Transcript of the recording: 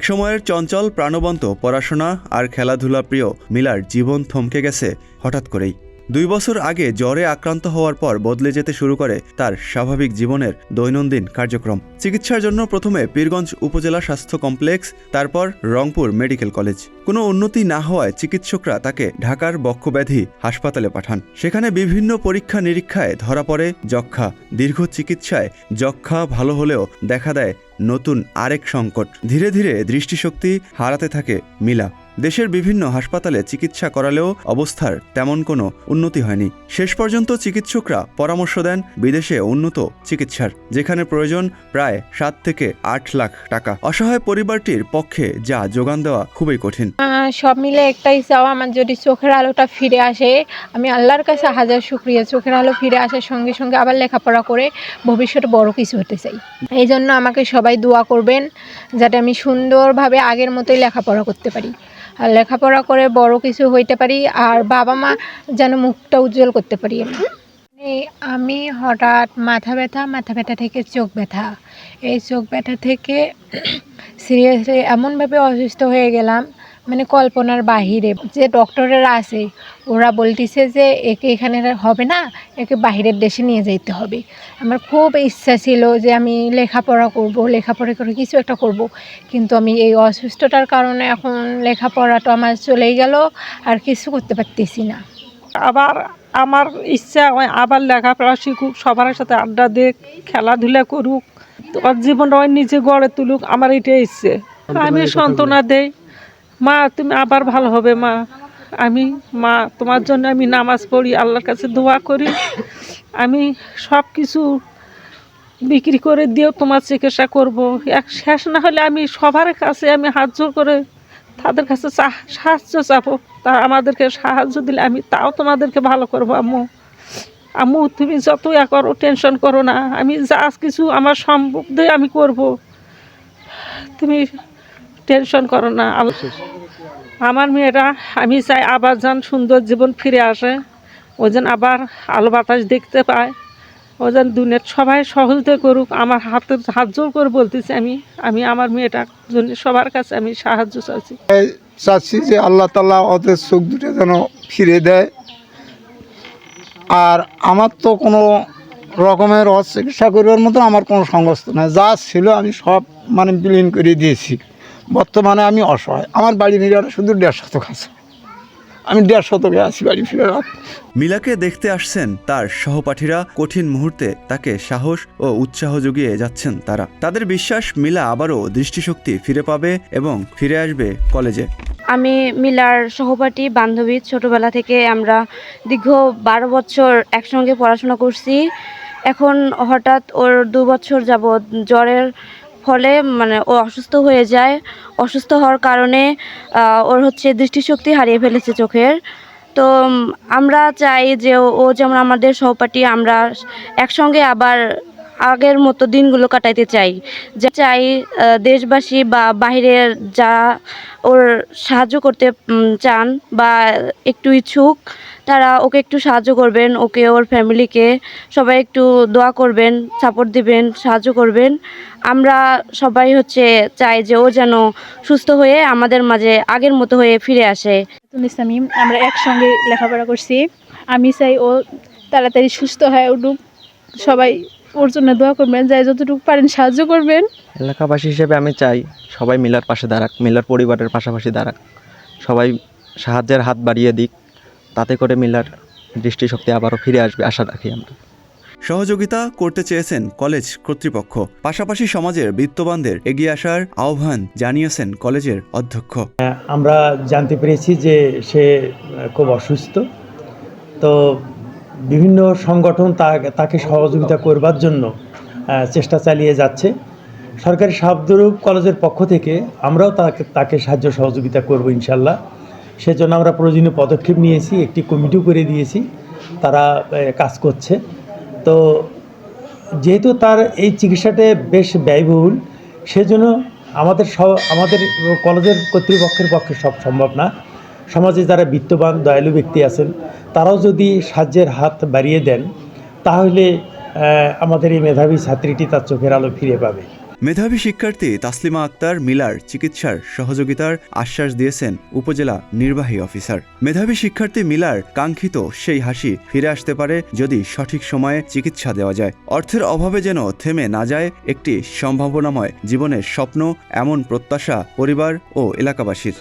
একসময়ের চঞ্চল প্রাণবন্ত পড়াশোনা আর খেলাধুলা প্রিয় মিলার জীবন থমকে গেছে হঠাৎ করেই। দুই বছর আগে জ্বরে আক্রান্ত হওয়ার পর বদলে যেতে শুরু করে তার স্বাভাবিক জীবনের দৈনন্দিন কার্যক্রম। চিকিৎসার জন্য প্রথমে পীরগঞ্জ উপজেলা স্বাস্থ্য কমপ্লেক্স, তারপর রংপুর মেডিকেল কলেজ। কোনো উন্নতি না হওয়ায় চিকিৎসকরা তাকে ঢাকার বক্ষব্যাধি হাসপাতালে পাঠান। সেখানে বিভিন্ন পরীক্ষা নিরীক্ষায় ধরা পড়ে যক্ষা দীর্ঘ চিকিৎসায় যক্ষা ভালো হলেও দেখা দেয় নতুন আরেক সংকট। ধীরে ধীরে দৃষ্টিশক্তি হারাতে থাকে মিলা। দেশের বিভিন্ন হাসপাতালে চিকিৎসা করালেও অবস্থার তেমন কোনো উন্নতি হয়নি। শেষ পর্যন্ত চিকিৎসকরা পরামর্শ দেন বিদেশে উন্নত চিকিৎসার, যেখানে প্রয়োজন প্রায় সাত থেকে আট লাখ টাকা। অসহায় পরিবারটির পক্ষে যা যোগান দেওয়া খুবই কঠিন। সব মিলে একটাই চাও আমার যদি চোখের আলোটা ফিরে আসে, আমি আল্লাহর কাছে হাজার শুক্রিয়া। চোখের আলো ফিরে আসার সঙ্গে সঙ্গে আবার লেখাপড়া করে ভবিষ্যতে বড় কিছু হতে চাই। এই জন্য আমাকে সবাই দোয়া করবেন, যাতে আমি সুন্দরভাবে আগের মতোই লেখাপড়া করতে পারি। লেখাপড়া করে বড় কিছু হইতে পারি আর বাবা মা যেন মুখটা উজ্জ্বল করতে পারি। আমি এই আমি হঠাৎ মাথা ব্যথা মাথা ব্যথা থেকে চোখ ব্যথা। এই চোখ ব্যথা থেকে সিরিয়াসলি এমনভাবে অসুস্থ হয়ে গেলাম মানে কল্পনার বাহিরে যে ডক্টরেরা আছে ওরা বলতেছে যে একে এখানে হবে না একে বাহিরের দেশে নিয়ে যেতে হবে। আমার খুব ইচ্ছা ছিল যে আমি লেখাপড়া করব লেখাপড়া করে কিছু একটা করব। কিন্তু আমি এই অসুস্থতার কারণে এখন লেখাপড়াটা আমার চলেই গেল আর কিছু করতে পারতেছি না। আবার আমার ইচ্ছা হয় আবার লেখাপড়া শিখুক সবার সাথে আড্ডা দেখ খেলাধুলা করুক। ওর জীবনটা ওই নিজে গড়ে তুলুক আমার এটাই ইচ্ছে। আমি সান্ত্বনা দেই। মা, তুমি আবার ভালো হবে, মা। আমি, মা, তোমার জন্য আমি নামাজ পড়ি, আল্লাহর কাছে দোয়া করি। আমি সব কিছু বিক্রি করে দিয়েও তোমার চিকিৎসা করব। এক শেষ না হলে আমি সবার কাছে আমি হাত জোর করে তাদের কাছে সাহায্য চাবো। তা আমাদেরকে সাহায্য দিলে আমি তাও তোমাদেরকে ভালো করব, আম্মু। আম্মু, তুমি যত ইয়া করো, টেনশন করো না। আমি যা কিছু আমার সম্ভব দিয়ে আমি করব। তুমি টেনশন করো না। আমার মেয়েরা আমি চাই আবার যান সুন্দর জীবন ফিরে আসে। ও যেন আবার আলো বাতাস দেখতে পায়। ও যেন দুনিয়ার সবাই সহজতে করুক। আমার হাতে হাত জোর করে বলতেছি আমি আমি আমার মেয়েটার জন্য সবার কাছে আমি সাহায্য চাচ্ছি। চাচ্ছি যে আল্লাহ তালা ওদের চোখ দুটো যেন ফিরে দেয়। আর আমার তো কোনো রকমের চিকিৎসা করবার মতো আমার কোনো সংস্থা নাই। যা ছিল আমি সব মানে বিলীন করে দিয়েছি। বর্তমানে আমি অসহায়। আমার বাড়ি ফিরে শুধু দেড় শতক আছে। আমি দেড় শতকে আছি বাড়ি ফিরে মিলাকে দেখতে আসছেন তার সহপাঠীরা। কঠিন মুহূর্তে তাকে সাহস ও উৎসাহ জুগিয়ে যাচ্ছেন তারা। তাদের বিশ্বাস মিলা আবারও দৃষ্টিশক্তি ফিরে পাবে এবং ফিরে আসবে কলেজে। আমি মিলার সহপাঠী বান্ধবী ছোটবেলা থেকে আমরা দীর্ঘ বারো বছর একসঙ্গে পড়াশোনা করছি। এখন হঠাৎ ওর দু বছর যাবৎ জ্বরের ফলে মানে ও অসুস্থ হয়ে যায়। অসুস্থ হওয়ার কারণে ওর হচ্ছে দৃষ্টিশক্তি হারিয়ে ফেলেছে চোখের। তো আমরা চাই যে ও- যেমন আমাদের সহপাঠী, আমরা একসঙ্গে আবার আগের মতো দিনগুলো কাটাইতে চাই। যা চাই দেশবাসী বা বাইরের যা ওর সাহায্য করতে চান বা একটু ইচ্ছুক, তারা ওকে একটু সাহায্য করবেন, ওকে ওর ফ্যামিলিকে সবাই একটু দোয়া করবেন, সাপোর্ট দিবেন, সাহায্য করবেন। আমরা সবাই হচ্ছে চাই যে ও যেন সুস্থ হয়ে আমাদের মাঝে আগের মতো হয়ে ফিরে আসে। তুল ইসলামী আমরা একসঙ্গে লেখাপড়া করছি। আমি চাই ও তাড়াতাড়ি সুস্থ হয়ে উঠুক। সবাই ওর জন্য দোয়া করবেন যাই যতটুকু পারেন সাহায্য করবেন। এলাকাবাসী হিসেবে আমি চাই সবাই মিলার পাশে দাঁড়াক মিলার পরিবারের পাশাপাশি দাঁড়াক। সবাই সাহায্যের হাত বাড়িয়ে দিক তাতে করে মিলার দৃষ্টিশক্তি আবারও ফিরে আসবে আশা রাখি আমরা। সহযোগিতা করতে চেয়েছেন কলেজ কর্তৃপক্ষ পাশাপাশি সমাজের বিত্তবানদের এগিয়ে আসার আহ্বান জানিয়েছেন কলেজের অধ্যক্ষ। আমরা জানতে পেরেছি যে সে খুব অসুস্থ। তো বিভিন্ন সংগঠন তাকে সহযোগিতা করবার জন্য চেষ্টা চালিয়ে যাচ্ছে। সরকারি শাবদরূপ কলেজের পক্ষ থেকে আমরাও তাকে তাকে সাহায্য সহযোগিতা করব ইনশাল্লাহ। সেজন্য আমরা প্রয়োজনীয় পদক্ষেপ নিয়েছি, একটি কমিটিও করে দিয়েছি। তারা কাজ করছে। তো যেহেতু তার এই চিকিৎসাটা বেশ ব্যয়বহুল, সেজন্য আমাদের সব আমাদের কলেজের কর্তৃপক্ষের পক্ষে সব সম্ভব না। সমাজে যারা বিত্তবান, দয়ালু ব্যক্তি আছেন, তারাও যদি সাহায্যের হাত বাড়িয়ে দেন, তাহলে আমাদের এই মেধাবী ছাত্রীটি তার চোখের আলো ফিরে পাবে। মেধাবী শিক্ষার্থী তাসলিমা আক্তার মিলার চিকিৎসার সহযোগিতার আশ্বাস দিয়েছেন উপজেলা নির্বাহী অফিসার। মেধাবী শিক্ষার্থী মিলার কাঙ্ক্ষিত সেই হাসি ফিরে আসতে পারে যদি সঠিক সময়ে চিকিৎসা দেওয়া যায়। অর্থের অভাবে যেন থেমে না যায় একটি সম্ভাবনাময় জীবনের স্বপ্ন, এমন প্রত্যাশা পরিবার ও এলাকাবাসীর।